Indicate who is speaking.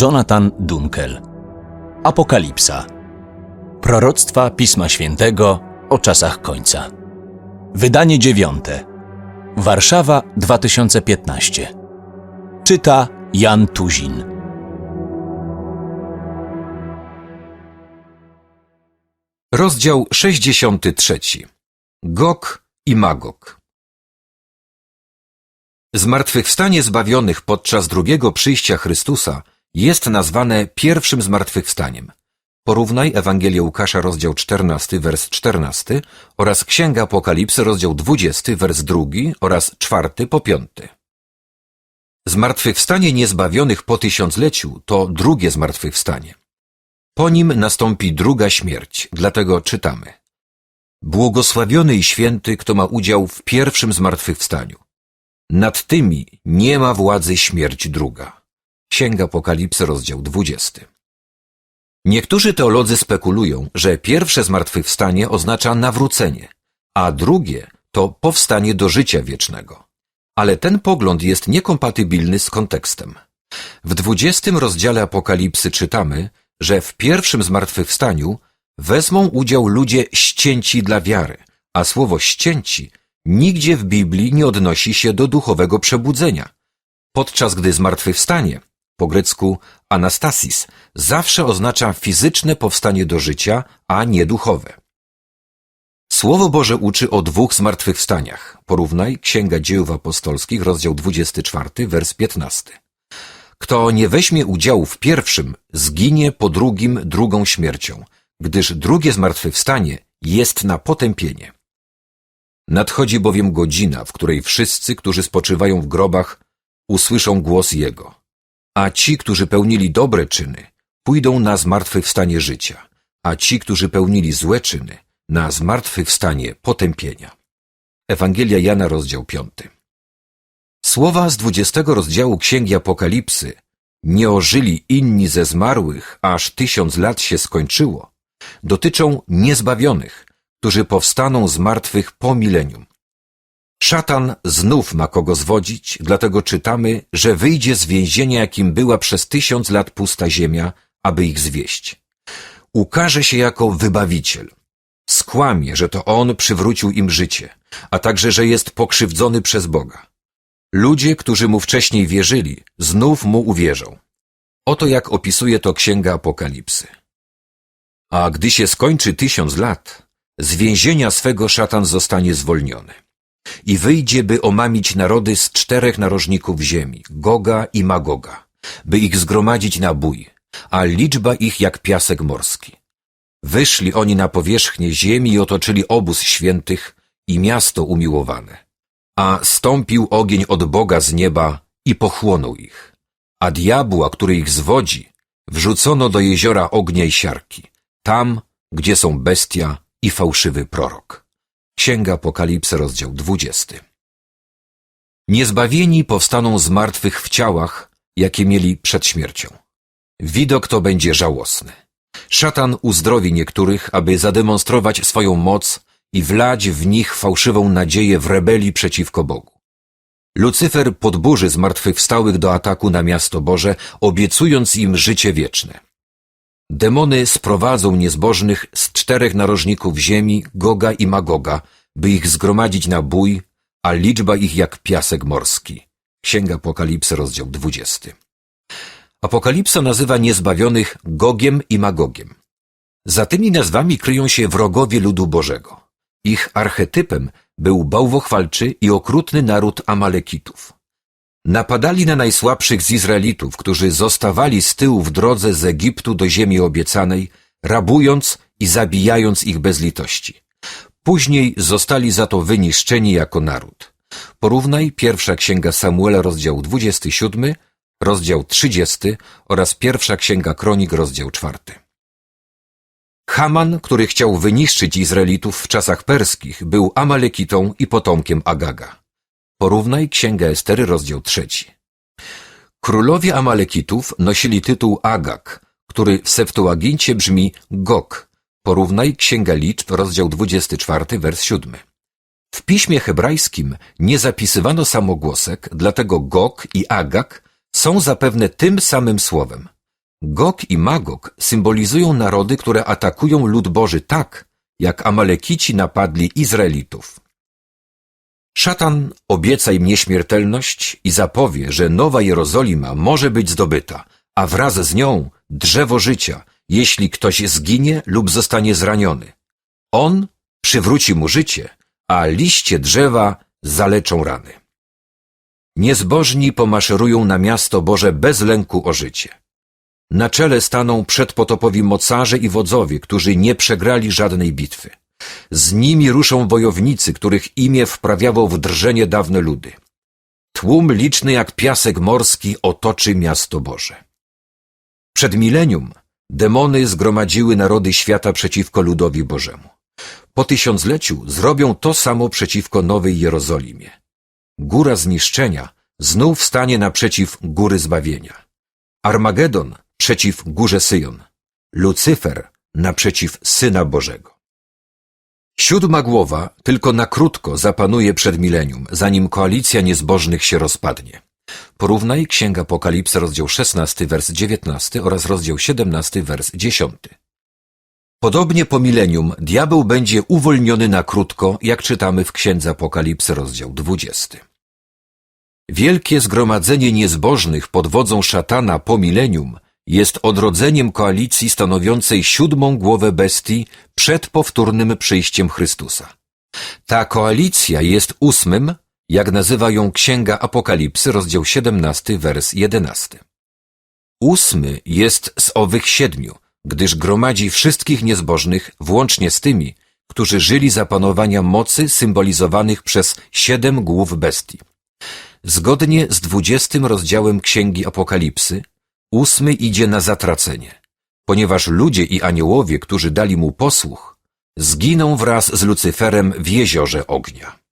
Speaker 1: Jonathan Dunkel. Apokalipsa. Proroctwa Pisma Świętego o czasach końca. Wydanie dziewiąte. Warszawa 2015. Czyta Jan Tuzin.
Speaker 2: Rozdział 63. Gog i Magog. Zmartwychwstanie zbawionych podczas drugiego przyjścia Chrystusa jest nazwane pierwszym zmartwychwstaniem. Porównaj Ewangelię Łukasza, rozdział 14, wers 14 oraz Księga Apokalipsy, rozdział 20, wers 2 oraz 4 po 5. Zmartwychwstanie niezbawionych po tysiącleciu to drugie zmartwychwstanie. Po nim nastąpi druga śmierć, dlatego czytamy. Błogosławiony i święty, kto ma udział w pierwszym zmartwychwstaniu. Nad tymi nie ma władzy śmierć druga. Księga Apokalipsy, rozdział 20. Niektórzy teolodzy spekulują, że pierwsze zmartwychwstanie oznacza nawrócenie, a drugie to powstanie do życia wiecznego. Ale ten pogląd jest niekompatybilny z kontekstem. W 20 rozdziale Apokalipsy czytamy, że w pierwszym zmartwychwstaniu wezmą udział ludzie ścięci dla wiary, a słowo ścięci nigdzie w Biblii nie odnosi się do duchowego przebudzenia, podczas gdy zmartwychwstanie, po grecku anastasis, zawsze oznacza fizyczne powstanie do życia, a nie duchowe. Słowo Boże uczy o dwóch zmartwychwstaniach. Porównaj Księga Dziejów Apostolskich, rozdział 24, wers 15. Kto nie weźmie udziału w pierwszym, zginie po drugim drugą śmiercią, gdyż drugie zmartwychwstanie jest na potępienie. Nadchodzi bowiem godzina, w której wszyscy, którzy spoczywają w grobach, usłyszą głos Jego. A ci, którzy pełnili dobre czyny, pójdą na zmartwychwstanie życia, a ci, którzy pełnili złe czyny, na zmartwychwstanie potępienia. Ewangelia Jana, rozdział 5. Słowa z 20 rozdziału Księgi Apokalipsy nie ożyli inni ze zmarłych, aż tysiąc lat się skończyło, dotyczą niezbawionych, którzy powstaną z martwych po milenium. Szatan znów ma kogo zwodzić, dlatego czytamy, że wyjdzie z więzienia, jakim była przez tysiąc lat pusta ziemia, aby ich zwieść. Ukaże się jako wybawiciel. Skłamie, że to on przywrócił im życie, a także, że jest pokrzywdzony przez Boga. Ludzie, którzy mu wcześniej wierzyli, znów mu uwierzą. Oto jak opisuje to Księga Apokalipsy. A gdy się skończy tysiąc lat, z więzienia swego szatan zostanie zwolniony. I wyjdzie, by omamić narody z czterech narożników ziemi, Goga i Magoga, by ich zgromadzić na bój, a liczba ich jak piasek morski. Wyszli oni na powierzchnię ziemi i otoczyli obóz świętych i miasto umiłowane. A stąpił ogień od Boga z nieba i pochłonął ich. A diabła, który ich zwodzi, wrzucono do jeziora ognia i siarki, tam, gdzie są bestia i fałszywy prorok. Księga Apokalipsy, rozdział 20. Niezbawieni powstaną z martwych w ciałach, jakie mieli przed śmiercią. Widok to będzie żałosny. Szatan uzdrowi niektórych, aby zademonstrować swoją moc i wlać w nich fałszywą nadzieję w rebelii przeciwko Bogu. Lucyfer podburzy zmartwychwstałych do ataku na miasto Boże, obiecując im życie wieczne. Demony sprowadzą niezbożnych z czterech narożników ziemi, Goga i Magoga, by ich zgromadzić na bój, a liczba ich jak piasek morski. Księga Apokalipsy, rozdział 20. Apokalipsa nazywa niezbawionych Gogiem i Magogiem. Za tymi nazwami kryją się wrogowie ludu Bożego. Ich archetypem był bałwochwalczy i okrutny naród Amalekitów. Napadali na najsłabszych z Izraelitów, którzy zostawali z tyłu w drodze z Egiptu do ziemi obiecanej, rabując i zabijając ich bez litości. Później zostali za to wyniszczeni jako naród. Porównaj pierwsza księga Samuela, rozdział 27, rozdział 30 oraz pierwsza księga Kronik, rozdział 4. Haman, który chciał wyniszczyć Izraelitów w czasach perskich, był Amalekitą i potomkiem Agaga. Porównaj Księgę Estery, rozdział trzeci. Królowie Amalekitów nosili tytuł Agag, który w Septuagincie brzmi Gog. Porównaj Księga Liczb, rozdział 24, wers 7. W piśmie hebrajskim nie zapisywano samogłosek, dlatego Gog i Agag są zapewne tym samym słowem. Gog i Magog symbolizują narody, które atakują lud Boży tak, jak Amalekici napadli Izraelitów. Szatan obieca im nieśmiertelność i zapowie, że Nowa Jerozolima może być zdobyta, a wraz z nią drzewo życia, jeśli ktoś zginie lub zostanie zraniony. On przywróci mu życie, a liście drzewa zaleczą rany. Niezbożni pomaszerują na miasto Boże bez lęku o życie. Na czele staną przedpotopowi mocarze i wodzowie, którzy nie przegrali żadnej bitwy. Z nimi ruszą wojownicy, których imię wprawiało w drżenie dawne ludy. Tłum liczny jak piasek morski otoczy miasto Boże. Przed milenium demony zgromadziły narody świata przeciwko ludowi Bożemu. Po tysiącleciu zrobią to samo przeciwko Nowej Jerozolimie. Góra zniszczenia znów stanie naprzeciw góry zbawienia. Armagedon przeciw górze Syjon. Lucyfer naprzeciw Syna Bożego. Siódma głowa tylko na krótko zapanuje przed milenium, zanim koalicja niezbożnych się rozpadnie. Porównaj Księga Apokalipsy, rozdział 16, wers 19 oraz rozdział 17, wers 10. Podobnie po milenium diabeł będzie uwolniony na krótko, jak czytamy w Księdze Apokalipsy, rozdział 20. Wielkie zgromadzenie niezbożnych pod wodzą szatana po milenium jest odrodzeniem koalicji stanowiącej siódmą głowę bestii przed powtórnym przyjściem Chrystusa. Ta koalicja jest ósmym, jak nazywa ją Księga Apokalipsy, rozdział 17, wers 11. Ósmy jest z owych siedmiu, gdyż gromadzi wszystkich niezbożnych, włącznie z tymi, którzy żyli za panowania mocy symbolizowanych przez siedem głów bestii. Zgodnie z dwudziestym rozdziałem Księgi Apokalipsy, ósmy idzie na zatracenie, ponieważ ludzie i aniołowie, którzy dali mu posłuch, zginą wraz z Lucyferem w jeziorze ognia.